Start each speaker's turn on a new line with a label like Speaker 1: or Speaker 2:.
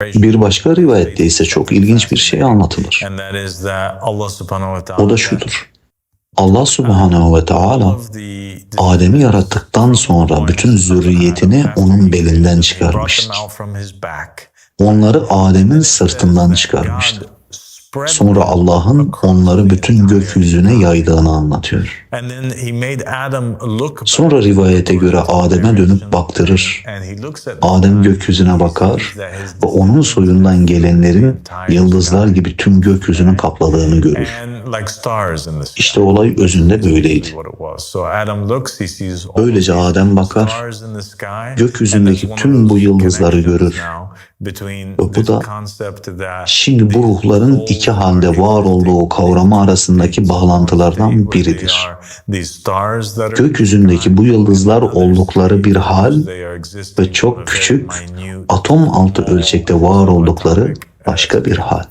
Speaker 1: Bir başka rivayette ise çok ilginç bir şey anlatılır. O da şudur. Allah subhanehu ve teala Adem'i yarattıktan sonra bütün zürriyetini onun belinden çıkarmıştır. Onları Adem'in sırtından çıkarmıştı. Sonra Allah'ın onları bütün gökyüzüne yaydığını anlatıyor. Sonra rivayete göre Adem'e dönüp baktırır. Adem gökyüzüne bakar ve onun soyundan gelenlerin yıldızlar gibi tüm gökyüzünü kapladığını görür. İşte olay özünde böyleydi. Böylece Adem bakar, gökyüzündeki tüm bu yıldızları görür. Bu da Şimdi bu ruhların iki halde var olduğu kavramı arasındaki bağlantılardan biridir. Gökyüzündeki bu yıldızlar oldukları bir hal ve çok küçük atom altı ölçekte var oldukları başka bir hal.